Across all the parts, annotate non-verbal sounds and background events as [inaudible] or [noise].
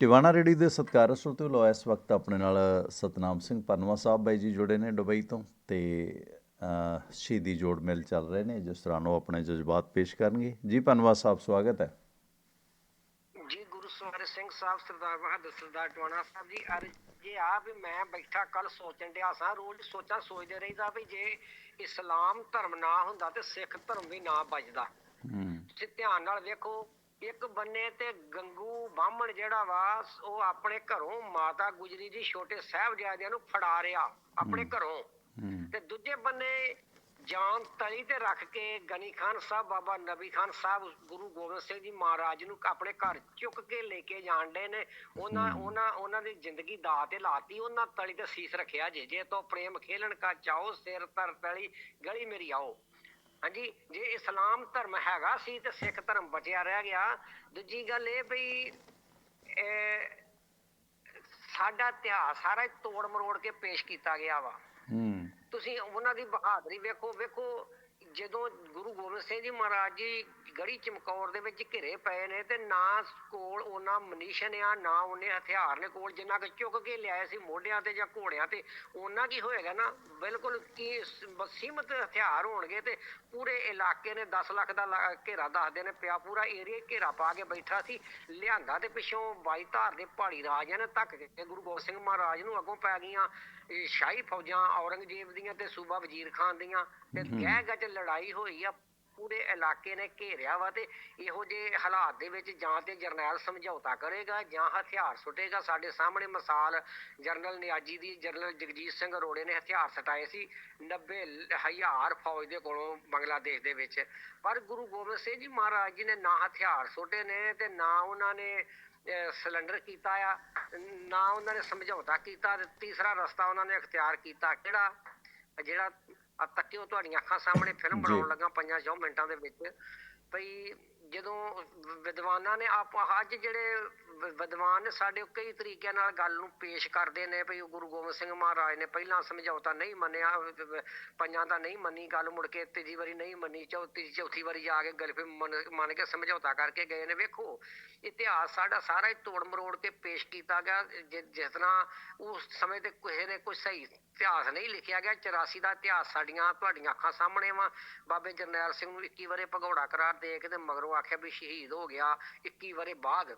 Tiwana ready ਦੇ ਸਤਿਕਾਰ ਸਰੋਤੇ ਲੋ ਇਸ ਵਕਤ ਆਪਣੇ ਨਾਲ ਸਤਨਾਮ ਸਿੰਘ ਪਨਵਾ ਸਾਹਿਬ ਬਾਈ ਜੀ ਜੁੜੇ ਨੇ ਦੁਬਈ ਤੋਂ ਤੇ ਸ਼ਹੀਦੀ ਜੋੜ ਮੇਲ ਚੱਲ ਰਹੇ ਨੇ ਜਿਸ ਤਰ੍ਹਾਂ ਉਹ ਆਪਣੇ ਜਜ਼ਬਾਤ ਪੇਸ਼ ਕਰਨਗੇ। ਜੀ ਪਨਵਾ ਸਾਹਿਬ ਸਵਾਗਤ ਹੈ। ਜੀ ਗੁਰੂ ਸਵਾਰ ਸਿੰਘ ਸਾਹਿਬ ਸਰਦਾਰ ਬਹਾਦਰ ਸਰਦਾਰ ਟਵਾਣਾ ਸਾਹਿਬ ਜੀ। ਅਰ ਜੇ ਆ ਵੀ ਮੈਂ ਬੈਠਾ ਕੱਲ ਸੋਚਣ ਡਿਆ ਸਾਂ ਰੋਜ਼ ਸੋਚਾਂ ਸੋਚਦੇ ਰਹੀਦਾ ਵੀ ਜੇ ਇਸਲਾਮ ਧਰਮ ਨਾ ਹੁੰਦਾ ਤੇ ਸਿੱਖ ਧਰਮ ਵੀ ਨਾ ਬਚਦਾ ਹੂੰ। ਧਿਆਨ ਨਾਲ ਵੇਖੋ ਇੱਕ ਬੰਨੇ ਤੇ ਗੰਗੂ ਬਾਹਮਣ ਜਿਹੜਾ ਵਾ ਉਹ ਆਪਣੇ ਘਰੋਂ ਮਾਤਾ ਗੁਜਰੀ ਜੀ ਛੋਟੇ ਸਾਹਿਬਜ਼ਾਦਿਆਂ ਨੂੰ ਫੜਾ ਰਿਹਾ ਆਪਣੇ ਘਰੋਂ। ਤੇ ਦੂਜੇ ਬੰਨੇ ਜਾਨ ਤਲੀ ਤੇ ਰੱਖ ਕੇ ਗਨੀ ਖਾਨ ਸਾਹਿਬ ਬਾਬਾ ਨਬੀ ਖਾਨ ਸਾਹਿਬ ਗੁਰੂ ਗੋਬਿੰਦ ਸਿੰਘ ਜੀ ਮਹਾਰਾਜ ਨੂੰ ਆਪਣੇ ਘਰ ਚੁੱਕ ਕੇ ਲੈ ਕੇ ਜਾਣ ਦੇ ਨੇ। ਉਹਨਾਂ ਉਹਨਾਂ ਉਹਨਾਂ ਦੀ ਜ਼ਿੰਦਗੀ ਦਾਅ ਤੇ ਲਾਤੀ ਉਹਨਾਂ ਤਲੀ ਤੇ ਸੀਸ ਰੱਖਿਆ ਜੇ ਜੇ ਤੋਂ ਪ੍ਰੇਮ ਖੇਲਣ ਕਾ ਚਾਓ ਸਿਰ ਤਰ ਤਲੀ ਗਲੀ ਮੇਰੀ ਆਓ। ਹਾਂਜੀ ਜੇ ਇਸਲਾਮ ਧਰਮ ਹੈਗਾ ਸੀ ਤੇ ਸਿੱਖ ਧਰਮ ਬਚਿਆ ਰਹਿ ਗਿਆ ਦੂਜੀ ਗੱਲ ਇਹ ਵੀ ਸਾਡਾ ਇਤਿਹਾਸ ਸਾਰਾ ਤੋੜ ਮਰੋੜ ਕੇ ਪੇਸ਼ ਕੀਤਾ ਗਿਆ ਵਾ। ਹੂੰ। ਤੁਸੀਂ ਉਹਨਾਂ ਦੀ ਬਹਾਦਰੀ ਵੇਖੋ ਵੇਖੋ ਜਦੋਂ ਗੁਰੂ ਗੋਬਿੰਦ ਸਿੰਘ ਜੀ ਮਹਾਰਾਜ ਜੀ ਗੜੀ ਚਮਕੌਰ ਦੇ ਵਿੱਚ ਘਿਰੇ ਪਏ ਨੇ ਤੇ ਨਾ ਕੋਲ ਉਹਨਾਂ ਮਨੀਸ਼ਨ ਆ ਨਾ ਉਹਨੇ ਹਥਿਆਰ ਨੇ ਕੋਲ ਜਿੰਨਾ ਕਿ ਚੁੱਕ ਕੇ ਲਿਆਏ ਸੀ ਮੋਢਿਆਂ ਤੇ ਜਾਂ ਘੋੜਿਆਂ ਤੇ ਉਹਨਾਂ ਕੀ ਹੋਏਗਾ ਨਾ? ਬਿਲਕੁਲ ਕੀ ਸੀਮਤ ਹਥਿਆਰ ਹੋਣਗੇ ਤੇ ਪੂਰੇ ਇਲਾਕੇ ਨੇ 10 ਲੱਖ ਦਾ ਘੇਰਾ ਦੱਸਦੇ ਨੇ ਪਿਆ ਪੂਰਾ ਏਰੀਆ ਘੇਰਾ ਪਾ ਕੇ ਬੈਠਾ ਸੀ ਲਿਆਂਦਾ ਤੇ ਪਿੱਛੋਂ ਬਾਈ ਧਾਰ ਦੇ ਪਹਾੜੀ ਰਾਜਿਆਂ ਨੇ ਧੱਕ ਕੇ ਗੁਰੂ ਗੋਬਿੰਦ ਸਿੰਘ ਮਹਾਰਾਜ ਨੂੰ ਅੱਗੋਂ ਪੈ ਗਈਆਂ ਸ਼ਾਹੀ ਫੌਜਾਂ ਔਰੰਗਜ਼ੇਬ ਦੀਆਂ ਤੇ ਸੂਬਾ ਵਜ਼ੀਰ ਖਾਨ ਦੀਆਂ ਤੇ ਗਹਿ ਗੱਜ ਲੜਾਈ ਹੋਈ ਆ ਪੂਰੇ ਇਲਾਕੇ ਨੇ ਘੇਰਿਆ ਵਾ ਤੇ ਇਹੋ ਜਿਹੇ ਹਾਲਾਤ ਦੇ ਵਿੱਚ ਜਾਂ ਤੇ ਜਰਨੈਲ ਸਮਝੌਤਾ ਕਰੇਗਾ ਜਾਂ ਹਥਿਆਰ ਸੁੱਟੇਗਾ। ਸਾਡੇ ਸਾਹਮਣੇ ਮਿਸਾਲ ਜਰਨਲ ਨਿਆਜੀ ਦੀ ਜਰਨਲ ਜਗਜੀਤ ਸਿੰਘ ਅਰੋੜੇ ਨੇ ਹਥਿਆਰ ਸਟਾਏ ਸੀ 90 ਹਜ਼ਾਰ ਫੌਜ ਦੇ ਕੋਲੋਂ ਬੰਗਲਾਦੇਸ਼ ਦੇ ਵਿੱਚ। ਪਰ ਗੁਰੂ ਗੋਬਿੰਦ ਸਿੰਘ ਜੀ ਮਹਾਰਾਜ ਜੀ ਨੇ ਨਾ ਹਥਿਆਰ ਸੁੱਟੇ ਨੇ ਤੇ ਨਾ ਉਹਨਾਂ ਨੇ ਸਿਲੰਡਰ ਕੀਤਾ ਆ, ਨਾ ਉਹਨਾਂ ਨੇ ਸਮਝੌਤਾ ਕੀਤਾ ਤੇ ਤੀਸਰਾ ਰਸਤਾ ਉਹਨਾਂ ਨੇ ਅਖਤਿਆਰ ਕੀਤਾ। ਕਿਹੜਾ? ਜਿਹੜਾ ਆ ਤੱਕਿਓ ਤੁਹਾਡੀਆਂ ਅੱਖਾਂ ਸਾਹਮਣੇ ਫਿਲਮ। ਬਣਾਉਣ ਲੱਗਾ ਪੰਜਾਂ ਚੋਂ ਮਿੰਟਾਂ ਦੇ ਵਿੱਚ ਭਈ ਜਦੋਂ ਵਿਦਵਾਨਾਂ ਨੇ ਆਪ ਅੱਜ ਜਿਹੜੇ ਵਿਦਵਾਨ ਨੇ ਸਾਡੇ ਕਈ ਤਰੀਕਿਆਂ ਨਾਲ ਗੱਲ ਨੂੰ ਪੇਸ਼ ਕਰਦੇ ਨੇ, ਭਈ ਗੁਰੂ ਗੋਬਿੰਦ ਸਿੰਘ ਮਹਾਰਾਜ ਨੇ ਪਹਿਲਾਂ ਸਮਝੌਤਾ ਨਹੀਂ ਮੰਨਿਆ ਵ- ਪੰਜਾਂ ਦਾ ਨਹੀਂ ਮੰਨੀ ਗੱਲ, ਮੁੜ ਕੇ ਤੀਜੀ ਵਾਰੀ ਨਹੀਂ ਮੰਨੀ ਚੌਥੀ ਚੌਥੀ ਵਾਰੀ ਜਾ ਕੇ ਗੱਲ ਫਿਰ ਮੰਨ ਕੇ ਸਮਝੌਤਾ ਕਰਕੇ ਗਏ ਨੇ। ਵੇਖੋ, ਇਤਿਹਾਸ ਸਾਡਾ ਸਾਰਾ ਹੀ ਤੋੜ ਮਰੋੜ ਕੇ ਪੇਸ਼ ਕੀਤਾ ਗਿਆ। ਜਿ- ਜਿਸ ਤਰ੍ਹਾਂ ਉਸ ਸਮੇਂ ਤੇ ਕਿਸੇ ਨੇ ਕੋਈ ਸਹੀ ਇਤਿਹਾਸ ਨਹੀਂ ਲਿਖਿਆ ਗਿਆ 84 ਦਾ ਇਤਿਹਾਸ ਸਾਡੀਆਂ, ਤੁਹਾਡੀਆਂ ਅੱਖਾਂ ਸਾਹਮਣੇ ਵਾ। ਬਾਬੇ ਜਰਨੈਲ ਸਿੰਘ ਨੂੰ 21 ਵਾਰੇ ਭਗੌੜਾ ਕਰਾਰ ਦੇ ਕੇ ਤੇ ਮਗਰੋਂ ਆਖਿਆ ਵੀ ਸ਼ਹੀਦ ਹੋ ਗਿਆ 21 ਵਾਰੇ ਬਾਅਦ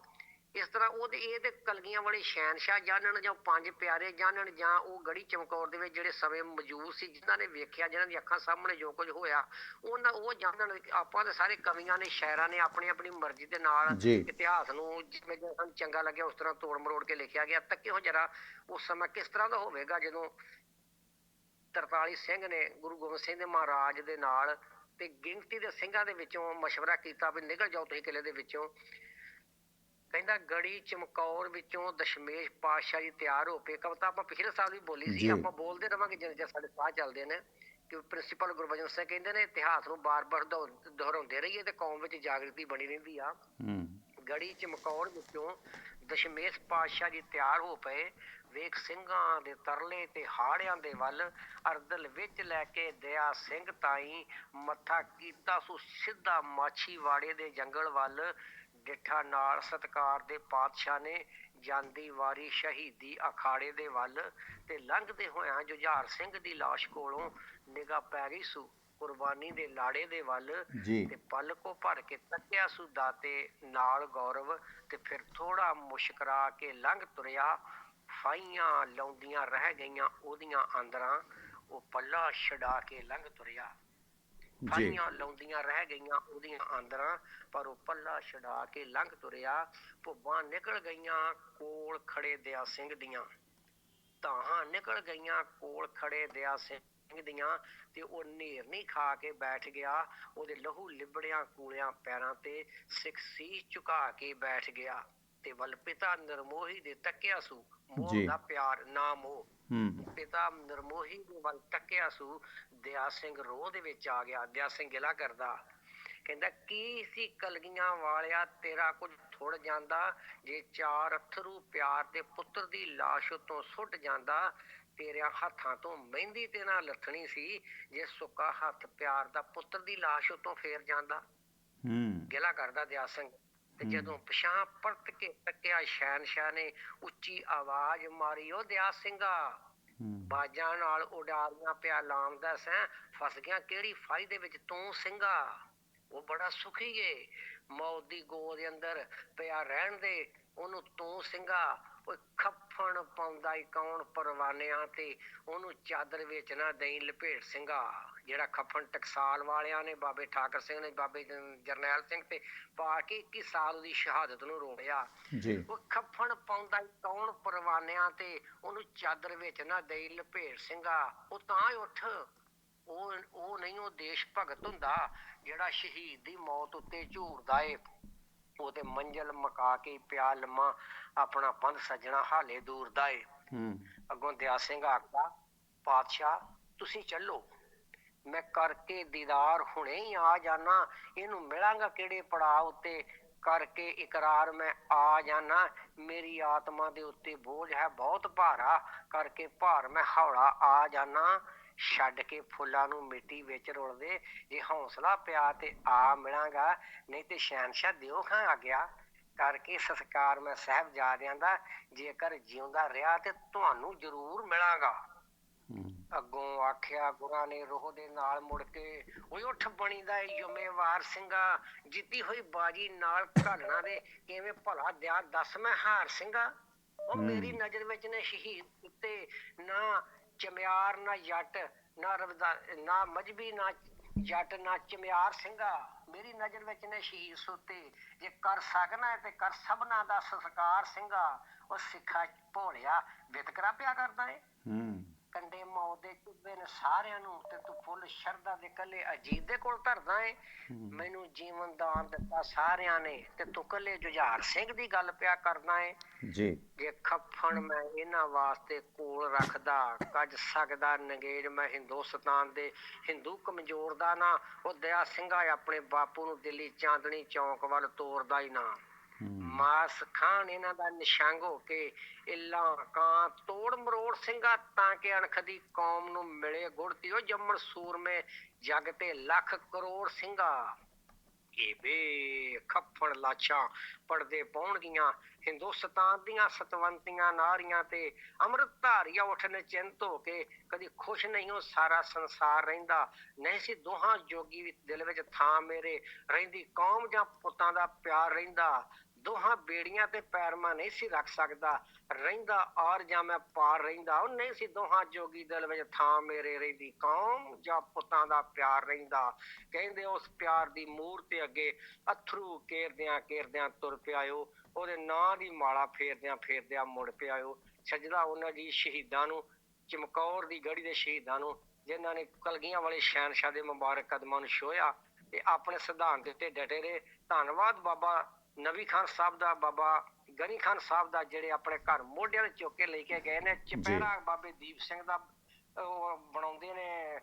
ਇਸ ਤਰ੍ਹਾਂ ਉਹਦੇ ਇਹ ਤੇ ਕਲਗੀਆਂ ਵਾਲੇ ਸ਼ਹਿਨशाह ਜਾਣਨ ਜਾਂ ਪੰਜ ਪਿਆਰੇ ਜਾਣਨ ਜਾਂ ਉਹ ਗੜੀ ਚਮਕੌਰ ਦੇ ਵਿੱਚ ਜਿਹੜੇ ਸਮੇਂ ਮੌਜੂਦ ਸੀ ਜਿਨ੍ਹਾਂ ਨੇ ਵੇਖਿਆ ਜਿਨ੍ਹਾਂ ਦੀ ਅੱਖਾਂ ਸਾਹਮਣੇ ਜੋ ਕੁਝ ਹੋਇਆ ਉਹਨਾਂ ਉਹ ਜਾਣਨ ਆਪਾਂ ਦੇ ਸਾਰੇ ਕਵੀਆਂ ਨੇ ਸ਼ਾਇਰਾਂ ਨੇ ਆਪਣੀ ਆਪਣੀ ਮਰਜ਼ੀ ਦੇ ਨਾਲ। ਇਤਿਹਾਸ ਨੂੰ ਜਿਵੇਂ ਜਿਵੇਂ ਚੰਗਾ ਲੱਗਿਆ ਉਸ ਤਰ੍ਹਾਂ ਤੋੜ ਮਰੋੜ ਕੇ ਲਿਖਿਆ ਗਿਆ ਤਾਂ ਕਿਹੋ ਜਰਾ ਉਸ ਸਮਾਂ ਕਿਸ ਤਰ੍ਹਾਂ ਦਾ ਹੋਵੇਗਾ ਜਦੋਂ 43 ਸਿੰਘ ਨੇ ਗੁਰੂ ਗੋਬਿੰਦ ਸਿੰਘ ਦੇ ਮਹਾਰਾਜ ਦੇ ਨਾਲ ਤੇ ਗਿਣਤੀ ਦੇ ਸਿੰਘਾਂ ਦੇ ਵਿੱਚੋਂ مشورہ ਕੀਤਾ ਵੀ ਨਿਕਲ ਜਾਓ ਤੁਸੀਂ ਕਿਲੇ ਦੇ ਵਿੱਚੋਂ ਕਹਿੰਦਾ ਗੜੀ ਚਮਕੌਰ ਵਿੱਚੋਂ ਦਸ਼ਮੇਸ਼ ਪਾਤਸ਼ਾਹ ਜੀ ਤਿਆਰ ਹੋ ਪਏ ਕਵਤਾ ਆਪਾਂ ਪਿਛਲੇ ਸਾਲ ਵੀ ਬੋਲੀ ਸੀ ਜੀ। ਆਪਾਂ ਬੋਲਦੇ ਰਵਾਂਗੇ ਜਿੰਨੇ ਚਿਰ ਸਾਡੇ ਸਾਹ ਚੱਲਦੇ ਨੇ ਕਿ ਪ੍ਰਿੰਸੀਪਲ ਗੁਰਬਚਨ ਸਿੰਘ ਕਹਿੰਦੇ ਨੇ ਇਤਿਹਾਸ ਨੂੰ ਬਾਰ-ਬਾਰ ਦੁਹਰਾ- ਦੁਹਰਾਉਂਦੇ ਰਹੀਏ ਤੇ ਕੌਮ ਵਿੱਚ ਜਾਗਰਤੀ ਬਣੀ ਰਹਿੰਦੀ ਆ ਹੂੰ ਗੜੀ ਚਮਕੌਰ ਵਿੱਚੋਂ ਦਸ਼ਮੇਸ਼ ਪਾਤਸ਼ਾਹ ਜੀ ਤਿਆਰ ਹੋ ਪਏ ਵੇਖ ਸਿੰਘਾਂ ਦੇ ਤਰਲੇ ਤੇ ਹਾੜਿਆਂ ਦੇ ਵੱਲ ਅਰਦਲ ਵਿੱਚ ਲੈ ਕੇ ਦਇਆ ਸਿੰਘ ਤਾਈ ਮੱਥਾ ਕੀਤਾ। ਸੋ ਸਿੱਧਾ ਮਾਛੀਵਾੜੇ ਦੇ ਜੰਗਲ ਵੱਲ ਡਿੱਠਾ ਨਾਲ ਸਤਕਾਰ ਦੇ ਪਾਤਸ਼ਾਹ ਨੇ ਜਾਂਦੀ ਵਾਰੀ ਸ਼ਹੀਦੀ ਅਖਾੜੇ ਦੇ ਵੱਲ ਤੇ ਲੰਘਦੇ ਹੋਇਆਂ ਜੁਝਾਰ ਸਿੰਘ ਦੀ ਲਾਸ਼ ਕੋਲੋਂ ਨਿਗਾਹ ਪੈ ਗਈ ਸੂ। ਕੁਰਬਾਨੀ ਦੇ ਲਾੜੇ ਦੇ ਵੱਲ ਤੇ ਪਲ ਕੋ ਭਰ ਕੇ ਤੱਕਿਆ ਸੁਦਾ ਤੇ ਨਾਲ ਗੌਰਵ ਤੇ ਫਿਰ ਥੋੜਾ ਮੁਸ਼ਕਰਾ ਕੇ ਲੰਘ ਤੁਰਿਆ ਫਾਈਆਂ ਲਾਉਂਦੀਆਂ ਰਹਿ ਗਈਆਂ ਉਹਦੀਆਂ ਆਂਦਰਾਂ ਉਹ ਪੱਲਾ ਛਡਾ ਕੇ ਲੰਘ ਤੁਰਿਆ। ਫਾਈਆਂ ਲਾਉਂਦੀਆਂ ਰਹਿ ਗਈਆਂ ਉਹਦੀਆਂ ਆਂਦਰਾਂ ਪਰ ਉਹ ਪੱਲਾ ਛਡਾ ਕੇ ਲੰਘ ਤੁਰਿਆ। ਭੁੱਬਾਂ ਨਿਕਲ ਗਈਆਂ ਕੋਲ ਖੜੇ ਦਿਆ ਸਿੰਘ ਦੀਆਂ। ਤਾਹਾਂ ਨਿਕਲ ਗਈਆਂ ਕੋਲ ਖੜੇ ਦਿਆ ਸਿੰਘ ਦੀਆਂ ਤੇ ਉਹ ਨੇਰ ਨਹੀਂ ਖਾ ਕੇ ਬੈਠ ਗਿਆ। ਉਹਦੇ ਲਹੂ ਲਿਬੜਿਆਂ ਕੂਲਿਆਂ ਪੈਰਾਂ ਤੇ ਸਿੱਖ ਸੀਸ ਝੁਕਾ ਕੇ ਬੈਠ ਗਿਆ ਤੇ ਵੱਲ ਪਿਤਾ ਨਿਰਮੋਹੀ ਦੇ ਤੱਕਿਆ ਸੂ। ਮੋਹ ਜੀ। ਦਾ ਪਿਆਰ ਨਾ ਮੋਹ। ਹੂੰ। ਪਿਤਾ ਨਿਰਮੋਹੀ ਦੇ ਵੱਲ ਤੱਕਿਆ ਸੂ ਦਿਆ ਸਿੰਘ ਰੋਹ ਦੇ ਵਿੱਚ ਆ ਗਿਆ ਦਿਆ ਸਿੰਘ ਗਿਲਾ ਕਰਦਾ। ਕਹਿੰਦਾ ਕੀ ਸੀ ਕਲਗੀਆਂ ਵਾਲਿਆ ਤੇਰਾ ਕੁਝ ਥੁੜ ਜਾਂਦਾ? ਜੇ ਚਾਰ ਅਥਰੂ ਪਿਆਰ ਦੇ ਪੁੱਤਰ ਦੀ ਲਾਸ਼ ਉਤੋਂ ਸੁੱਟ ਜਾਂਦਾ ਤੇਰਿਆਂ ਹੱਥਾਂ ਤੋਂ ਮਹਿੰਦੀ ਤੇ ਨਾ ਲੱਥਣੀ ਸੀ ਜੇ ਸੁੱਕਾ ਹੱਥ ਪਿਆਰ ਦਾ ਪੁੱਤਰ ਦੀ ਲਾਸ਼ ਉਤੋਂ ਫੇਰ ਜਾਂਦਾ? ਹੂੰ। ਗਿਲਾ ਕਰਦਾ ਦਿਆ ਸਿੰਘ। ਤੇ ਜਦੋਂ ਪਛਾਂ ਪਰਤ ਕੇ ਤੱਕਿਆ ਸ਼ਹਿਨशाह ਨੇ ਉੱਚੀ ਆਵਾਜ਼ ਮਾਰੀ ਉਹ ਦਿਆ ਸਿੰਘਾ ਬਾਜਾਂ ਨਾਲ ਉਡਾਰੀਆਂ ਪਿਆ ਲਾਉਂਦਾ ਸੈਂ ਫਸ ਗਿਆ ਕਿਹੜੀ ਫਾਈ ਦੇ ਵਿੱਚ ਤੂੰ ਸਿੰਘਾ? ਉਹ ਬੜਾ ਸੁਖੀ ਏ। ਮੌਤ ਦੀ ਗੋਦ ਦੇ ਅੰਦਰ ਪਿਆ ਰਹਿਣ ਦੇ ਉਹਨੂੰ ਤੂੰ ਸਿੰਘਾ ਉਹ ਖੱਫਣ ਪਾਉਂਦਾ ਈ ਕੌਣ ਪਰਵਾਨਿਆਂ ਤੇ? ਉਹਨੂੰ ਚਾਦਰ ਵਿੱਚ ਨਾ ਦੇਈ ਲਪੇਟ ਸਿੰਘਾ। ਜਿਹੜਾ ਖੱਫਣ ਟਕਸਾਲ ਵਾਲਿਆਂ ਨੇ ਬਾਬੇ ਠਾਕਰ ਸਿੰਘ ਨੇ ਬਾਬੇ ਜਰਨੈਲ ਸਿੰਘ ਤੇ ਪਾ ਕੇ 21 ਸਾਲ ਦੀ ਸ਼ਹਾਦਤ ਨੂੰ ਰੋੜਿਆ। ਜੀ। ਉਹ ਖੱਫਣ ਪਾਉਂਦਾ ਈ ਕੌਣ ਪਰਵਾਨਿਆਂ ਤੇ? ਉਹਨੂੰ ਚਾਦਰ ਵਿੱਚ ਨਾ ਦੇਈ ਲਪੇਟ ਸਿੰਘਾ। ਉਹ ਤਾਂ ਹੀ ਉੱਠ। ਉਹ ਉਹ ਨਹੀਂ ਉਹ ਦੇਸ਼ ਭਗਤ ਹੁੰਦਾ ਜਿਹੜਾ ਸ਼ਹੀਦ ਦੀ ਮੌਤ ਉੱਤੇ ਝੂਰਦਾ ਏ। ਉਹ ਤੇ ਮੰਜ਼ਲ ਮਕਾ ਕੇ ਪਿਆ ਲੰਮਾ ਆਪਣਾ ਪੰਧ ਸੱਜਣਾ ਹਾਲੇ ਦੂਰ ਦਾ ਏ। ਹੂੰ। ਅੱਗੋਂ ਦਿਆ ਸਿੰਘ ਆਖਦਾ ਪਾਤਸ਼ਾਹ ਤੁਸੀਂ ਚੱਲੋ। ਮੈਂ ਕਰਕੇ ਦੀਦਾਰ ਹੁਣੇ ਹੀ ਆ ਜਾਣਾ ਇਹਨੂੰ ਮਿਲਾਂਗਾ ਕਿਹੜੇ ਪੜਾਅ ਉੱਤੇ? ਕਰਕੇ ਇਕਰਾਰ ਮੈਂ ਆ ਜਾਣਾ ਮੇਰੀ ਆਤਮਾ ਦੇ ਉੱਤੇ ਬੋਝ ਹੈ ਬਹੁਤ ਭਾਰਾ। ਕਰਕੇ ਭਾਰ ਮੈਂ ਹੌਲਾ ਆ ਜਾਣਾ ਛੱਡ ਕੇ ਫੁੱਲਾਂ ਨੂੰ ਮਿੱਟੀ ਵਿੱਚ ਰੁਲ ਦੇ ਜੇ ਹੌਸਲਾ ਪਿਆ ਤੇ ਆ ਮਿਲਾਂਗਾ ਨਹੀਂ ਤੇ ਸ਼ਹਿਨशाह ਦਿਓ ਖਾਂ ਆ ਗਿਆ ਕਰਕੇ ਸਸਕਾਰ ਮੈਂ ਸਾਹਿਬਜ਼ਾਦਿਆਂ ਦਾ ਜੇਕਰ ਜਿਉਂਦਾ ਰਿਹਾ ਤੇ ਤੁਹਾਨੂੰ ਜ਼ਰੂਰ ਮਿਲਾਂਗਾ। ਅੱਗੋਂ ਆਖਿਆ ਗੁਰਾਂ ਨੇ ਰੋਹ ਦੇ ਨਾਲ ਮੁੜ ਕੇ ਓਏ ਉੱਠ ਬਣੀਦਾ ਏ ਜ਼ਿੰਮੇਵਾਰ ਸਿੰਘਾ ਜਿੱਤੀ ਹੋਈ ਬਾਜੀ ਨਾਲ ਘਾਲਣਾ ਦੇ ਕਿਵੇਂ ਭਲਾ ਦਿਆ ਦੱਸ ਮੈਂ ਹਾਰ ਸਿੰਘਾ? ਉਹ। ਮੇਰੀ ਨਜ਼ਰ ਵਿੱਚ ਨੇ ਸ਼ਹੀਦ ਉੱਤੇ ਨਾ ਚਮਿਆਰ ਨਾ ਜੱਟ, ਨਾ ਰਬਦਾ ਨਾ ਮਜਬੀ, ਨਾ ਜੱਟ, ਨਾ ਚਮਿਆਰ ਸਿੰਘਾ। ਮੇਰੀ ਨਜ਼ਰ ਵਿੱਚ ਨੇ ਸ਼ਹੀਦ ਸੋਤੇ। ਜੇ ਕਰ ਸਕਣਾ ਤੇ ਕਰ ਸਭਨਾ ਦਾ ਸਸਕਾਰ ਸਿੰਘਾ। ਉਹ ਸਿੱਖਾ ਭੋਲਿਆ ਵਿਤਕਰਾ ਪਿਆ ਕਰਦਾ ਏ। ਹੂੰ। ਕੰਡੇ ਮੌਤ ਦੇ ਚੁੱਭੇ ਨੇ ਸਾਰਿਆਂ ਨੂੰ ਤੇ ਤੂੰ ਫੁੱਲ ਸ਼ਰਧਾ ਦੇ ਕੱਲੇ ਅਜੀਤ ਦੇ ਕੋਲ ਧਰਦਾ ਏ। ਮੈਨੂੰ ਜੀਵਨ ਦਾਨ ਦਿੱਤਾ ਸਾਰਿਆਂ ਨੇ ਤੇ ਤੂੰ ਕੱਲੇ ਜੁਝਾਰ ਸਿੰਘ ਦੀ ਗੱਲ ਪਿਆ ਕਰਦਾ ਏ। ਜੀ। ਜੇ ਖੱਫਣ ਮੈਂ ਇਹਨਾਂ ਵਾਸਤੇ ਕੋਲ ਰੱਖਦਾ ਕੱਜ ਸਕਦਾ ਨਗੇਜ ਮੈਂ ਹਿੰਦੁਸਤਾਨ ਦੇ ਹਿੰਦੂ ਕਮਜ਼ੋਰ ਦਾ ਨਾ ਉਹ ਦਇਆ ਸਿੰਘਾ ਆਪਣੇ ਬਾਪੂ ਨੂੰ ਦਿੱਲੀ ਚਾਂਦਨੀ ਚੌਂਕ ਵੱਲ ਤੋਰਦਾ ਹੀ ਨਾ। ਮਾਸ ਖਾਨ ਇਹਨਾਂ ਦਾ ਨਿਸ਼ੰਗ ਹੋ ਕੇ ਇੱਲਾ ਕਾਂ ਤੋੜ ਮਰੋੜ ਸਿੰਘਾ ਤਾਂ ਕਿ ਅਣਖ ਦੀ ਕੌਮ ਨੂੰ ਮਿਲੇ ਗੁੜਤੀ ਉਹ ਜੰਮਣ ਸੂਰਮੇ ਜਗ ਤੇ ਲੱਖ ਕਰੋੜ ਸਿੰਘਾ। ਇਹ ਵੇ ਖੱਫੜ ਲਾਛਾਂ ਪੜਦੇ ਪਾਉਣਗੀਆਂ। ਹਿੰਦੁਸਤਾਨ ਦੀਆਂ ਸਤਵੰਤੀਆਂ ਨਾਰੀਆਂ ਤੇ ਅੰਮ੍ਰਿਤ ਧਾਰੀਆਂ ਉੱਠ ਚਿੰਤ ਹੋ ਕੇ ਕਦੀ ਖੁਸ਼ ਨਹੀਂ ਉਹ ਸਾਰਾ ਸੰਸਾਰ ਰਹਿੰਦਾ। ਨਹੀਂ ਸੀ ਦੋਹਾਂ ਜੋਗੀ ਵੀ ਦਿਲ ਵਿੱਚ ਥਾਂ ਮੇਰੇ। ਰਹਿੰਦੀ ਕੌਮ ਜਾਂ ਪੁੱਤਾਂ ਦਾ ਪਿਆਰ ਰਹਿੰਦਾ। ਦੋਹਾਂ ਬੇੜੀਆਂ ਤੇ ਪੈਰਮਾ ਨਹੀਂ ਸੀ ਰੱਖ ਸਕਦਾ। ਰਹਿੰਦਾ ਔਰ ਜਾਂ ਮੈਂ ਪਾਰ ਰਹਿੰਦਾ, ਉਹ ਨਹੀਂ ਸੀ। ਦੋਹਾਂ ਜੋਗੀ ਦਿਲ ਵਿੱਚ ਥਾਂ ਮੇਰੇ ਰਹਿੰਦੀ। ਕੌਮ ਜਾਂ ਪੁੱਤਾਂ ਦਾ ਪਿਆਰ ਰਹਿੰਦਾ। ਕਹਿੰਦੇ ਉਸ ਪਿਆਰ ਦੀ ਮੂਰਤ ਅੱਗੇ ਅਥਰੂ ਕੇਰਦਿਆਂ ਕੇਰਦਿਆਂ ਤੁਰ ਪਿਆਇਓ। ਉਹਦੇ ਨਾਂ ਦੀ ਮਾਲਾ ਫੇਰਦਿਆਂ ਫੇਰਦਿਆਂ ਮੁੜ ਪਿਆਇਓ। ਸਜਦਾ ਉਹਨਾਂ ਦੀ ਸ਼ਹੀਦਾਂ ਨੂੰ, ਚਮਕੌਰ ਦੀ ਗੜੀ ਦੇ ਸ਼ਹੀਦਾਂ ਨੂੰ, ਜਿਨ੍ਹਾਂ ਨੇ ਕਲਗੀਆਂ ਵਾਲੇ ਸ਼ਹਿਨशाह ਦੇ ਮੁਬਾਰਕ ਕਦਮਾਂ ਨੂੰ ਛੋਇਆ ਤੇ ਆਪਣੇ ਸਿਧਾਂਤ ਤੇ ਡਟੇ ਰਹੇ। ਧੰਨਵਾਦ ਬਾਬਾ ਨਬੀ ਖਾਨ ਸਾਹਿਬ ਦਾ ਬਾਬਾ ਗਨੀ ਖਾਨ ਸਾਹਿਬ ਦਾ ਜਿਹੜੇ ਆਪਣੇ ਘਰ ਮੋਢਿਆਂ ਤੇ ਚੁੱਕ ਕੇ ਲੈ ਕੇ ਗਏ ਨੇ ਚਪੈੜਾ ਬਾਬੇ ਦੀਪ ਸਿੰਘ ਦਾ ਉਹ ਬਣਾਉਂਦੇ ਨੇ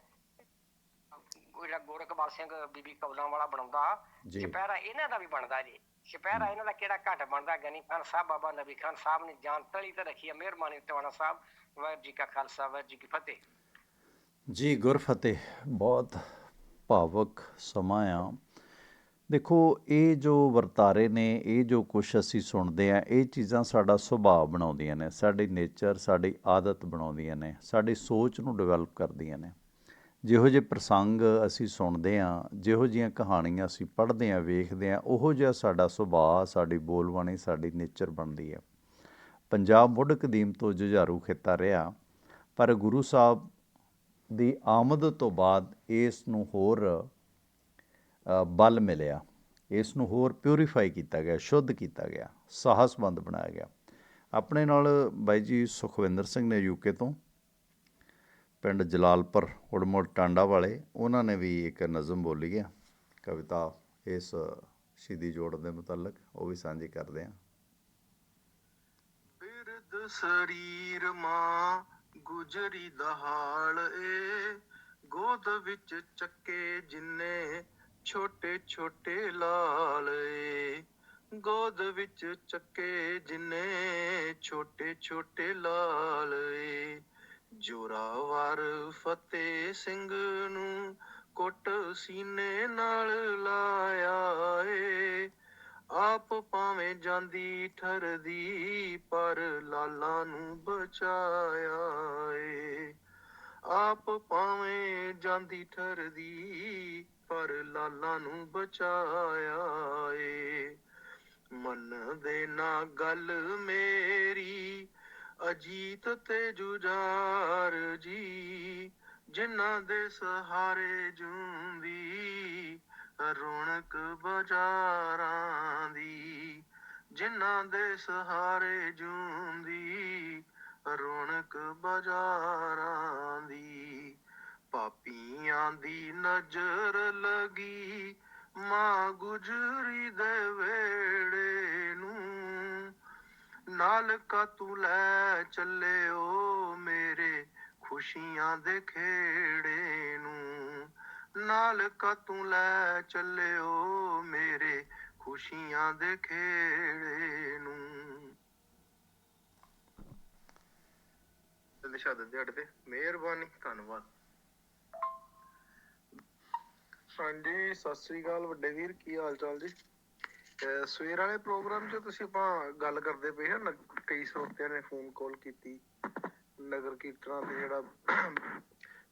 ਕੋਈ ਜਿਹੜਾ ਗੋਰਖਵਾਲ ਸਿੰਘ ਬੀਬੀ ਕੌਲਾਂ ਵਾਲਾ ਬਣਾਉਂਦਾ ਜੀ। ਚਪੈਰਾ ਇਹਨਾਂ ਦਾ ਵੀ ਬਣਦਾ ਜੀ। ਚਪੈਰਾ ਇਹਨਾਂ ਦਾ ਕਿਹੜਾ ਘੱਟ ਬਣਦਾ? ਗਨੀ ਖਾਨ ਸਾਹਿਬ ਬਾਬਾ ਨਬੀ ਖਾਨ ਸਾਹਿਬ ਨੇ ਜਾਨ ਤਲੀ ਤੇ ਰੱਖੀ ਹੈ ਮਿਹਰਬਾਨੀ ਟਵਾਣਾ ਸਾਹਿਬ ਵਾਹਿਗੁਰੂ ਜੀ ਕਾ ਖਾਲਸਾ ਵਾਹਿਗੁਰੂ ਜੀ ਕੀ ਫਤਿਹ। ਜੀ ਗੁਰਫਤਿਹ। ਬਹੁਤ ਭਾਵਕ ਸਮਾਂ ਆ। ਦੇਖੋ, ਇਹ ਜੋ ਵਰਤਾਰੇ ਨੇ, ਇਹ ਜੋ ਕੁਝ ਅਸੀਂ ਸੁਣਦੇ ਆ ਇਹ ਚੀਜ਼ਾਂ ਸਾਡਾ ਸੁਭਾਅ ਬਣਾਉਂਦੀਆਂ ਨੇ, ਸਾਡੀ ਨੇਚਰ, ਸਾਡੀ ਆਦਤ ਬਣਾਉਂਦੀਆਂ ਨੇ, ਸਾਡੀ ਸੋਚ ਨੂੰ ਡਿਵੈਲਪ ਕਰਦੀਆਂ ਨੇ। ਜਿਹੋ ਜਿਹੇ ਪ੍ਰਸੰਗ ਅਸੀਂ ਸੁਣਦੇ ਆ ਜਿਹੋ ਜਿਹੀਆਂ ਕਹਾਣੀਆਂ ਅਸੀਂ ਪੜ੍ਹਦੇ ਆ ਵੇਖਦੇ ਆ ਉਹੋ ਜਿਹਾ ਸਾਡਾ ਸੁਭਾਅ, ਸਾਡੀ ਬੋਲਬਾਣੀ, ਸਾਡੀ ਨੇਚਰ ਬਣਦੀ ਹੈ। ਪੰਜਾਬ ਮੁੱਢ ਕਦੀਮ ਤੋਂ ਜੁਝਾਰੂ ਖਿੱਤਾ ਰਿਹਾ, ਪਰ ਗੁਰੂ ਸਾਹਿਬ ਦੀ ਆਮਦ ਤੋਂ ਬਾਅਦ ਇਸ ਨੂੰ ਹੋਰ ਬਲ ਮਿਲਿਆ। ਇਸ ਨੂੰ ਹੋਰ ਪਿਉਰੀਫਾਈ ਕੀਤਾ ਗਿਆ, ਸ਼ੁੱਧ ਕੀਤਾ ਗਿਆ ਸਾਹਸਬੰਦ ਬਣਾਇਆ ਗਿਆ। ਆਪਣੇ ਨਾਲ ਬਾਈ ਜੀ ਸੁਖਵਿੰਦਰ ਸਿੰਘ ਨੇ ਯੂਕੇ ਤੋਂ, ਪਿੰਡ ਜਲਾਲਪੁਰ, ਉੜਮੁੜ, ਟਾਂਡਾ ਵਾਲੇ, ਉਹਨਾਂ ਨੇ ਵੀ ਇੱਕ ਨਜ਼ਮ ਬੋਲੀ ਹੈ ਕਵਿਤਾ ਇਸ ਸ਼ਹੀਦੀ ਜੋੜ ਦੇ ਮੁਤਲਕ, ਉਹ ਵੀ ਸਾਂਝੀ ਕਰਦੇ ਹਾਂ ਬਿਰਦ ਸਰੀਰ ਮਾਂ ਗੁਜਰੀ ਦਾ ਏ, ਗੋਦ ਵਿੱਚ ਚੱਕੇ ਜਿੰਨੇ ਛੋਟੇ ਛੋਟੇ ਲਾਲ ਏ। ਗੋਦ ਵਿੱਚ ਚੱਕੇ ਜਿੰਨੇ ਛੋਟੇ ਛੋਟੇ ਲਾਲ ਏ। ਜੋਰਾਵਰ ਫਤਿਹ ਸਿੰਘ ਨੂੰ ਕੁੱਟ ਸੀਨੇ ਨਾਲ ਲਾਇਆ ਏ। ਆਪ ਭਾਵੇਂ ਜਾਂਦੀ ਠਰਦੀ, ਪਰ ਲਾਲਾ ਨੂੰ ਬਚਾਇਆ ਏ। ਆਪ ਭਾਵੇਂ ਜਾਂਦੀ ਠਰਦੀ ਪਰ ਲਾਲਾ ਨੂੰ ਬਚਾਇਆ ਏ। ਮੰਨਦੇ ਨਾ ਗੱਲ ਮੇਰੀ, ਅਜੀਤ ਤੇ ਜੁਝਾਰ ਜੀ, ਜਿਨ੍ਹਾਂ ਦੇ ਸਹਾਰੇ ਜੂੰਦੀ, ਰੌਣਕ ਬਾਜ਼ਾਰਾਂ ਦੀ, ਜਿਨ੍ਹਾਂ ਦੇ ਸਹਾਰੇ ਜੂੰਦੀ, ਰੌਣਕ ਬਾਜ਼ਾਰਾਂ ਦੀ। ਪਾਪੀਆਂ ਦੀ ਨਜ਼ਰ ਲਗੀ ਮਾਂ ਗੁਜਰੀ ਦੇ ਵੇੜੇ ਨੂੰ। ਨਾਲ ਕਾ ਤੂੰ ਲੈ ਚੱਲਿਓ ਮੇਰੇ ਖੁਸ਼ੀਆਂ ਦੇ ਖੇੜੇ ਨੂੰ। ਨਾਲ ਕਾ ਤੂੰ ਲੈ ਚੱਲਿਓ ਮੇਰੇ ਖੁਸ਼ੀਆਂ ਦੇ ਖੇੜੇ ਨੂੰ। ਦਿਸ਼ਾ ਦੇ ਤੇ ਮਿਹਰਬਾਨੀ, ਧੰਨਵਾਦ। ਹਾਂਜੀ, ਸਤਿ ਸ੍ਰੀ ਅਕਾਲ ਵੱਡੇ ਵੀਰ, ਕੀ ਹਾਲ ਚਾਲ ਜੀ? ਸਵੇਰ ਵਾਲੇ ਪ੍ਰੋਗਰਾਮ 'ਚ ਤੁਸੀਂ ਆਪਾਂ ਗੱਲ ਕਰਦੇ ਪਏ ਹਾਂ ਕਈ ਸਰੋਤਿਆਂ ਨੇ ਫੋਨ ਕਾਲ ਕੀਤੀ, ਨਗਰ ਕੀਰਤਨਾਂ ਤੇ ਜਿਹੜਾ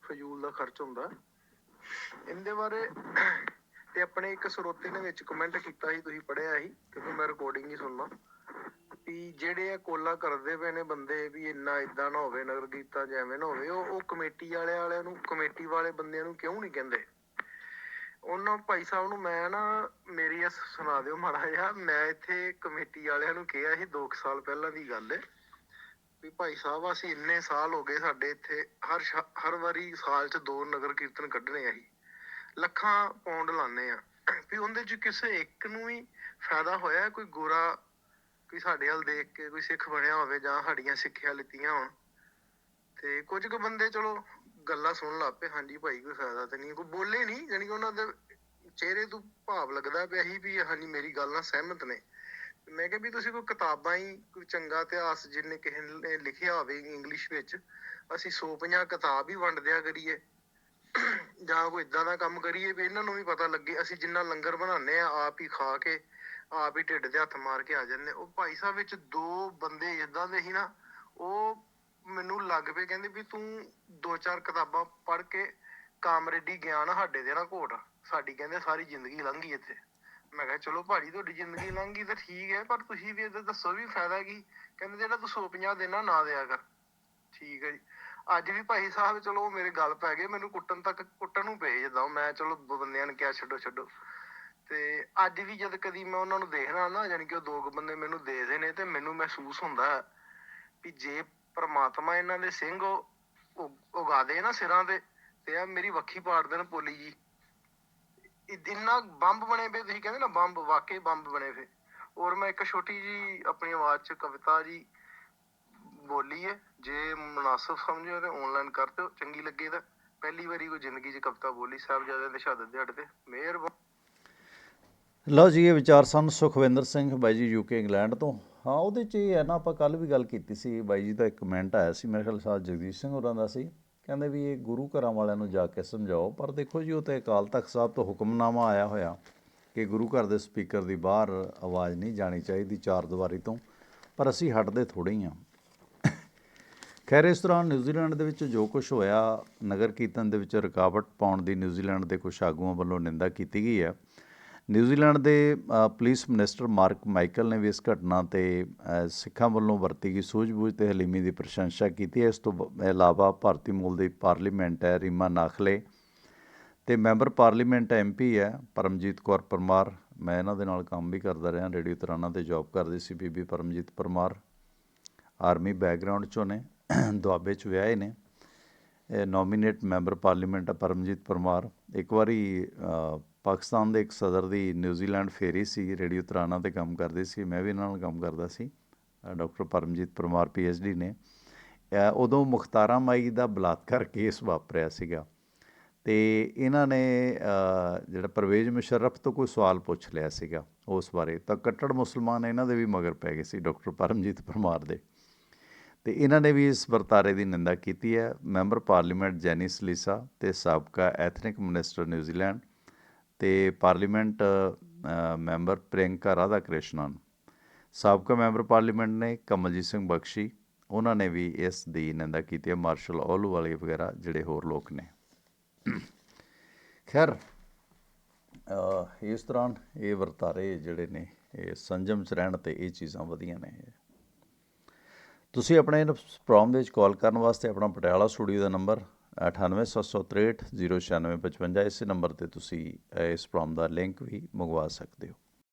ਫਜ਼ੂਲ ਦਾ ਖਰਚ ਹੁੰਦਾ। ਇਹਦੇ ਬਾਰੇ ਤੇ ਆਪਣੇ ਇੱਕ ਸਰੋਤੇ ਨੇ ਵਿੱਚ ਕਮੈਂਟ ਕੀਤਾ ਸੀ, ਤੁਸੀਂ ਪੜਿਆ ਸੀ, ਕਿਉਂਕਿ ਮੈਂ ਰਿਕਾਰਡਿੰਗ ਹੀ ਸੁਣਨਾ। ਵੀ ਜਿਹੜੇ ਆ ਕੋਲਾ ਕਰਦੇ ਪਏ ਨੇ ਬੰਦੇ, ਵੀ ਇੰਨਾ ਇਦਾਂ ਨਾ ਹੋਵੇ, ਨਗਰ ਕੀਰਤਨ ਜਿਵੇਂ ਨਾ ਹੋਵੇ, ਉਹ ਉਹ ਕਮੇਟੀ ਵਾਲੇ ਵਾਲਿਆਂ ਨੂੰ ਕਮੇਟੀ ਵਾਲੇ ਬੰਦਿਆਂ ਨੂੰ ਕਿਉਂ ਨਹੀਂ ਕਹਿੰਦੇ? ਉਹਨਾਂ ਭਾਈ ਸਾਹਿਬ ਨੂੰ ਮੈਂ ਨਾ, ਮੇਰੀ ਇਹ ਸੁਣਾ ਦਿਓ ਮਾੜਾ ਜਿਹਾ, ਮੈਂ ਇੱਥੇ ਕਮੇਟੀ ਵਾਲਿਆਂ ਨੂੰ ਕਿਹਾ ਸੀ 2 ਸਾਲ ਪਹਿਲਾਂ ਦੀ ਗੱਲ ਹੈ ਵੀ ਭਾਈ ਸਾਹਿਬ ਅਸੀਂ ਇੰਨੇ ਸਾਲ ਹੋ ਗਏ ਸਾਡੇ ਇੱਥੇ, ਹਰ ਹਰ ਵਾਰੀ ਸਾਲ 'ਚ ਦੋ ਨਗਰ ਕੀਰਤਨ ਕੱਢਣੇ ਆ ਅਸੀਂ, ਲੱਖਾਂ ਪੌਂਡ ਲਾਣੇ ਆ, ਵੀ ਉਹਦੇ 'ਚ ਕਿਸੇ ਇੱਕ ਨੂੰ ਵੀ ਫਾਇਦਾ ਹੋਇਆ, ਕੋਈ ਗੋਰਾ, ਕੋਈ ਸਾਡੇ ਵੱਲ ਦੇਖ ਕੇ ਕੋਈ ਸਿੱਖ ਬਣਿਆ ਹੋਵੇ ਜਾਂ ਸਾਡੀਆਂ ਸਿੱਖਿਆ ਲਿੱਤੀਆਂ ਹੋਣ, ਤੇ ਕੁਝ ਕੁ ਬੰਦੇ ਚਲੋ ਗੱਲਾਂ ਸੁਣਨ ਲੱਗ ਪਏ, ਹਾਂਜੀ ਭਾਈ ਕੋਈ ਫਾਇਦਾ ਤੇ ਨਹੀਂ, ਕੋਈ ਬੋਲੇ ਨਹੀਂ, ਜਾਣੀ ਕਿ ਉਹਨਾਂ ਦੇ ਚਿਹਰੇ ਤੋਂ ਭਾਵ ਲੱਗਦਾ ਪਿਆ ਸੀ ਵੀ ਹਾਂਜੀ ਮੇਰੀ ਗੱਲ ਨਾਲ ਸਹਿਮਤ ਨੇ। ਮੈਂ ਕਿਹਾ ਵੀ ਤੁਸੀਂ ਕੋਈ ਕਿਤਾਬਾਂ ਹੀ, ਕੋਈ ਚੰਗਾ ਇਤਿਹਾਸ ਜਿਹਨੇ ਕਿਸੇ ਨੇ ਲਿਖਿਆ ਹੋਵੇ ਇੰਗਲਿਸ਼ ਵਿੱਚ, ਅਸੀਂ 150 ਕਿਤਾਬ ਹੀ ਵੰਡ ਦਿਆ ਕਰੀਏ। ਜਾਂ ਕੋਈ ਇਦਾਂ ਦਾ ਕੰਮ ਕਰੀਏ ਵੀ ਇਹਨਾਂ ਨੂੰ ਵੀ ਪਤਾ ਲੱਗੇ, ਅਸੀਂ ਜਿੰਨਾ ਲੰਗਰ ਬਣਾਉਂਦੇ ਆ ਆਪ ਹੀ ਖਾ ਕੇ, ਆਪ ਹੀ ਢਿੱਡ ਦੇ ਹੱਥ ਮਾਰ ਕੇ ਆ ਜਾਂਦੇ ਉਹ ਭਾਈ ਸਾਹਿਬ ਵਿੱਚ ਦੋ ਬੰਦੇ ਇਦਾਂ ਦੇ ਸੀ ਨਾ, ਉਹ ਮੈਨੂੰ ਲੱਗ ਪਏ ਕਹਿੰਦੇ ਵੀ ਤੂੰ ਦੋ ਚਾਰ ਕਿਤਾਬਾਂ ਪੜ੍ਹ ਕੇ ਕਾਮਰੇਡੀ ਗਿਆ ਨਾ ਸਾਡੇ ਦੇ ਨਾ ਘੋਟ। ਸਾਡੀ ਕਹਿੰਦੇ ਸਾਰੀ ਜ਼ਿੰਦਗੀ ਲੰਘ ਗਈ ਇੱਥੇ। ਮੈਂ ਕਿਹਾ ਚਲੋ ਭਾਜੀ, ਤੁਹਾਡੀ ਜ਼ਿੰਦਗੀ ਲੰਘ ਗਈ ਤਾਂ ਠੀਕ ਹੈ, ਪਰ ਤੁਸੀਂ ਵੀ ਇਹਦਾ ਦੱਸੋ ਵੀ ਫਾਇਦਾ ਕੀ? ਕਹਿੰਦੇ ਜਿਹੜਾ ਤੂੰ 150 ਦੇਣਾ ਨਾ ਦਿਆ ਕਰ। ਠੀਕ ਹੈ ਜੀ। ਅੱਜ ਵੀ ਭਾਈ ਸਾਹਿਬ ਚਲੋ ਮੇਰੇ ਗੱਲ ਪੈ ਗਏ, ਮੈਨੂੰ ਕੁੱਟਣ ਤੱਕ ਕੁੱਟਣ ਨੂੰ ਪਏ ਜਦੋਂ ਮੈਂ ਚਲੋ ਬੰਦਿਆਂ ਨੇ ਕਿਹਾ ਛੱਡੋ ਛੱਡੋ। ਤੇ ਅੱਜ ਵੀ ਜਦ ਕਦੀ ਮੈਂ ਉਹਨਾਂ ਨੂੰ ਦੇਖਣਾ ਨਾ ਯਾਨੀ ਕਿ ਉਹ ਦੋ ਬੰਦੇ ਮੈਨੂੰ ਦੇਖਦੇ ਨੇ ਤੇ ਮੈਨੂੰ ਮਹਿਸੂਸ ਹੁੰਦਾ ਵੀ ਜੇ ਪਰਮਾਤਮਾ ਇਹਨਾਂ ਦੇ ਸਿੰਘ ਉਗਾ ਦੇ ਨਾ ਸਿਰਾਂ ਤੇ ਤੇ ਆ ਮੇਰੀ ਵੱਖੀ ਪਾੜ ਦੇਣ ਪੋਲੀ ਜੀ। ਇੰਨਾ ਬੰਬ ਬਣੇ ਪਏ, ਤੁਸੀਂ ਕਹਿੰਦੇ ਨਾ ਬੰਬ, ਵਾਕਈ ਬੰਬ ਬਣੇ ਪਏ। ਔਰ ਮੈਂ ਇੱਕ ਛੋਟੀ ਜੀ ਆਪਣੀ ਆਵਾਜ਼ 'ਚ ਕਵਿਤਾ ਜੀ ਬੋਲੀ ਹੈ। ਜੇ ਮੁਨਾਸਬ ਸਮਝੋ ਤੇ ਆਨਲਾਈਨ ਕਰ ਦਿਓ, ਚੰਗੀ ਲੱਗੇ ਤਾਂ। ਪਹਿਲੀ ਵਾਰੀ ਕੋਈ ਜ਼ਿੰਦਗੀ 'ਚ ਕਵਿਤਾ ਬੋਲੀ, ਸਾਹਿਬਜ਼ਾਦਿਆਂ ਦੇ ਸ਼ਹਾਦਤ ਦਿਹਾੜੇ ਤੇ। ਮਿਹਰਬਾਨੀ। ਲਓ ਜੀ, ਇਹ ਵਿਚਾਰ ਸਨ ਸੁਖਵਿੰਦਰ ਸਿੰਘ, ਬਾਈ ਜੀ ਯੂਕੇ ਇੰਗਲੈਂਡ ਤੋਂ। ਹਾਂ, ਉਹਦੇ 'ਚ ਇਹ ਹੈ ਨਾ, ਆਪਾਂ ਕੱਲ ਵੀ ਗੱਲ ਕੀਤੀ ਸੀ, ਬਾਈ ਜੀ ਦਾ ਇੱਕ ਕਮੈਂਟ ਆਇਆ ਸੀ, ਮੇਰੇ ਖਿਆਲ ਸਾਹ ਜਗਦੀਸ਼ ਸਿੰਘ ਹੋਰਾਂ ਦਾ ਸੀ, ਕਹਿੰਦੇ ਵੀ ਇਹ ਗੁਰੂ ਘਰਾਂ ਵਾਲਿਆਂ ਨੂੰ ਜਾ ਕੇ ਸਮਝਾਓ, ਪਰ ਦੇਖੋ ਜੀ, ਉਹ ਤੇ ਅਕਾਲ ਤਖਤ ਸਾਹਿਬ ਤੋਂ ਹੁਕਮਨਾਮਾ ਆਇਆ ਹੋਇਆ ਕਿ ਗੁਰੂ ਘਰ ਦੇ ਸਪੀਕਰ ਦੀ ਬਾਹਰ ਆਵਾਜ਼ ਨਹੀਂ ਜਾਣੀ ਚਾਹੀਦੀ ਚਾਰ ਦੀਵਾਰੀ ਤੋਂ, ਪਰ ਅਸੀਂ ਹਟਦੇ ਥੋੜ੍ਹੇ ਹੀ ਹਾਂ। ਖੈਰ, ਇਸ ਦੌਰਾਨ ਨਿਊਜ਼ੀਲੈਂਡ ਦੇ ਵਿੱਚ ਜੋ ਕੁਝ ਹੋਇਆ, ਨਗਰ ਕੀਰਤਨ ਦੇ ਵਿੱਚ ਰੁਕਾਵਟ ਪਾਉਣ ਦੀ ਨਿਊਜ਼ੀਲੈਂਡ ਦੇ ਕੁਝ ਆਗੂਆਂ ਵੱਲੋਂ ਨਿੰਦਾ ਕੀਤੀ ਗਈ ਹੈ। ਨਿਊਜ਼ੀਲੈਂਡ ਦੇ ਪੁਲਿਸ ਮਿਨਿਸਟਰ ਮਾਰਕ ਮਾਈਕਲ ਨੇ ਵੀ ਇਸ ਘਟਨਾ ਤੇ ਸਿੱਖਾਂ ਵੱਲੋਂ ਵਰਤੀ ਗਈ ਸੂਝ-ਬੂਝ ਤੇ ਹਲੀਮੀ ਦੀ ਪ੍ਰਸ਼ੰਸਾ ਕੀਤੀ। ਹੈ ਇਸ ਤੋਂ ਬ- ਇਲਾਵਾ ਭਾਰਤੀ ਮੂਲ ਦੀ ਪਾਰਲੀਮੈਂਟ ਹੈ ਰੀਮਾ ਨਾਖਲੇ ਤੇ ਮੈਂਬਰ ਪਾਰਲੀਮੈਂਟ ਐਮਪੀ ਹੈ ਪਰਮਜੀਤ ਕੌਰ ਪਰਮਾਰ। ਮੈਂ ਇਹਨਾਂ ਦੇ ਨਾਲ ਕੰਮ ਵੀ ਕਰਦਾ ਰਿਹਾ, ਰੇਡੀਓ ਤਰਾਨਾ ਤੇ ਜੌਬ ਕਰਦੀ ਸੀ ਬੀਬੀ ਪਰਮਜੀਤ ਪਰਮਾਰ। ਆਰਮੀ ਬੈਕਗ੍ਰਾਉਂਡ ਚੋਂ ਨੇ, [clears throat] ਦੁਆਬੇ ਚ ਵਿਆਹੇ ਨੇ। ਨੋਮੀਨੇਟ ਮੈਂਬਰ ਪਾਰਲੀਮੈਂਟ ਆ ਪਰਮਜੀਤ ਪਰਮਾਰ। ਇੱਕ ਵਾਰੀ ਪਾਕਿਸਤਾਨ ਦੇ ਇੱਕ ਸਦਰ ਦੀ ਨਿਊਜ਼ੀਲੈਂਡ ਫੇਰੀ ਸੀ, ਰੇਡੀਓ ਤਰਾਨਾ ਤੇ ਕੰਮ ਕਰਦੇ ਸੀ। ਮੈਂ ਵੀ ਇਹਨਾਂ ਨਾਲ ਕੰਮ ਕਰਦਾ ਸੀ। ਡਾਕਟਰ ਪਰਮਜੀਤ ਪਰਮਾਰ ਡੀ ਨੇ। ਉਦੋਂ ਮੁਖਤਾਰਾ ਮਾਈ ਦਾ ਬਲਾਤਕਾਰ ਕੇਸ ਵਾਪਰਿਆ ਸੀਗਾ ਤੇ ਇਹਨਾਂ ਨੇ ਜਿਹੜਾ ਪਰਵੇਜ਼ ਮੁਸ਼ਰਫ ਤੋਂ ਕੋਈ ਸਵਾਲ ਪੁੱਛ ਲਿਆ ਸੀਗਾ ਉਸ ਬਾਰੇ। ਤਾਂ ਕੱਟੜ ਮੁਸਲਮਾਨ ਇਹਨਾਂ ਦੇ ਵੀ ਮਗਰ ਪੈ ਗਏ ਸੀ, ਡਾਕਟਰ ਪਰਮਜੀਤ ਪਰਮਾਰ ਦੇ। ਤੇ ਇਹਨਾਂ ਨੇ ਵੀ ਇਸ ਵਰਤਾਰੇ ਦੀ ਨਿੰਦਾ ਕੀਤੀ ਹੈ। ਮੈਂਬਰ ਪਾਰਲੀਮੈਂਟ ਜੈਨੀ ਲੀਸਾ ਤੇ ਸਾਬਕਾ ਐਥਨਿਕ ਮਿਨਿਸਟਰ ਨਿਊਜ਼ੀਲੈਂਡ ਅਤੇ ਪਾਰਲੀਮੈਂਟ ਮੈਂਬਰ ਪ੍ਰਿਅੰਕਾ ਰਾਧਾ ਕ੍ਰਿਸ਼ਨਨ ਸਾਬਕਾ ਮੈਂਬਰ ਪਾਰਲੀਮੈਂਟ ਨੇ ਕਮਲਜੀਤ ਸਿੰਘ ਬਖਸ਼ੀ, ਉਹਨਾਂ ਨੇ ਵੀ ਇਸ ਦੀ ਨਿੰਦਾ ਕੀਤੀ ਹੈ, ਮਾਰਸ਼ਲ ਔਲੂ ਵਾਲੇ ਵਗੈਰਾ ਜਿਹੜੇ ਹੋਰ ਲੋਕ ਨੇ। ਖੈਰ ਇਸ ਦੌਰਾਨ ਇਹ ਵਰਤਾਰੇ ਜਿਹੜੇ ਨੇ, ਇਹ ਸੰਜਮ ਚ ਰਹਿਣ ਤੇ ਇਹ ਚੀਜ਼ਾਂ ਵਧੀਆਂ ਨੇ। ਤੁਸੀਂ ਆਪਣੇ ਇਸ ਪ੍ਰੋਗਰਾਮ ਦੇ ਵਿੱਚ ਕਾਲ ਕਰਨ ਵਾਸਤੇ ਆਪਣਾ ਪਟਿਆਲਾ ਸਟੂਡੀਓ ਦਾ ਨੰਬਰ 9876309655 ਇਸੇ ਨੰਬਰ ਤੇ ਤੁਸੀਂ ਇਸ ਪ੍ਰੋਮ ਦਾ ਲਿੰਕ ਵੀ ਮੰਗਵਾ ਸਕਦੇ ਹੋ।